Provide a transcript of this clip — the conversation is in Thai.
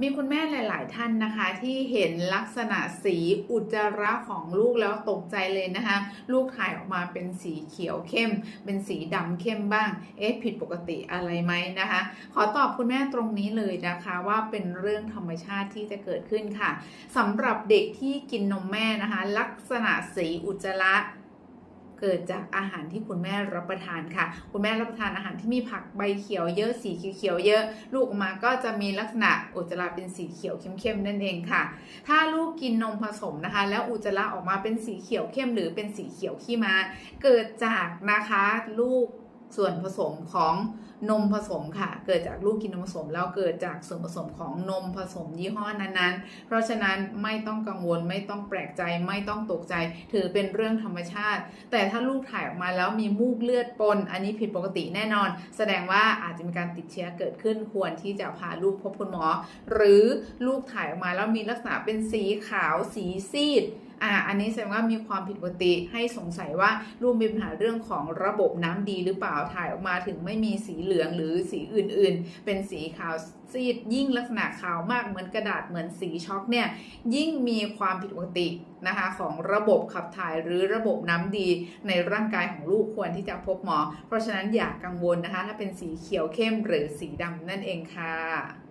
มีคุณแม่หลาย ๆ ท่านนะคะ ที่เห็นลักษณะสีอุจจาระของลูกแล้วตกใจเลยนะคะ ลูกถ่ายออกมาเป็นสีเขียวเข้ม เป็นสีดำเข้มบ้าง เอ๊ะผิดปกติอะไรไหมนะคะ ขอตอบคุณแม่ตรงนี้เลยนะคะว่าเป็นเรื่องธรรมชาติที่จะเกิดขึ้นค่ะสำหรับเด็กที่กินนมแม่นะคะ ลักษณะสีอุจจาระ เกิดจากอาหารที่คุณแม่รับประทานค่ะ คุณแม่รับประทานอาหารที่มีผักใบเขียวเยอะสีเขียวเยอะ ลูกออกมาก็จะมีลักษณะอุจจาระเป็นสีเขียวเข้มๆนั่นเองค่ะ ถ้าลูกกินนมผสมนะคะ แล้วอุจจาระออกมาเป็นสีเขียวเข้มหรือเป็นสีเขียวขี้ม้าเกิดจากนะคะลูก ส่วนผสมของนมผสมค่ะ เกิดจากลูกกินนมผสม แล้วเกิดจากส่วนผสมของนมผสมยี่ห้อนั้นๆ เพราะฉะนั้นไม่ต้องกังวลไม่ต้องแปลกใจไม่ต้องตกใจ ถือเป็นเรื่องธรรมชาติ แต่ถ้าลูกถ่ายออกมาแล้วมีมูกเลือดปน อันนี้ผิดปกติแน่นอน แสดงว่าอาจจะมีการติดเชื้อเกิดขึ้นควรที่จะพาลูกพบคุณหมอ หรือลูกถ่ายออกมาแล้วมีลักษณะเป็นสีขาวสีซีด อ่าอันนี้แสดงว่ามีความผิดปกติให้สงสัยว่าลูกมีปัญหาเรื่องของระบบน้ำดีหรือเปล่าถ่ายออกมาถึงไม่มีสีเหลืองหรือสีอื่นๆ เป็นสีขาวซีดยิ่งลักษณะขาวมากเหมือนกระดาษเหมือนสีช็อกเนี่ยยิ่งมีความผิดปกตินะคะของระบบขับถ่ายหรือระบบน้ำดีในร่างกายของลูกควรที่จะพบหมอ เพราะฉะนั้นอย่ากกังวลนะคะ ถ้าเป็นสีเขียวเข้มหรือสีดำนั่นเองค่ะ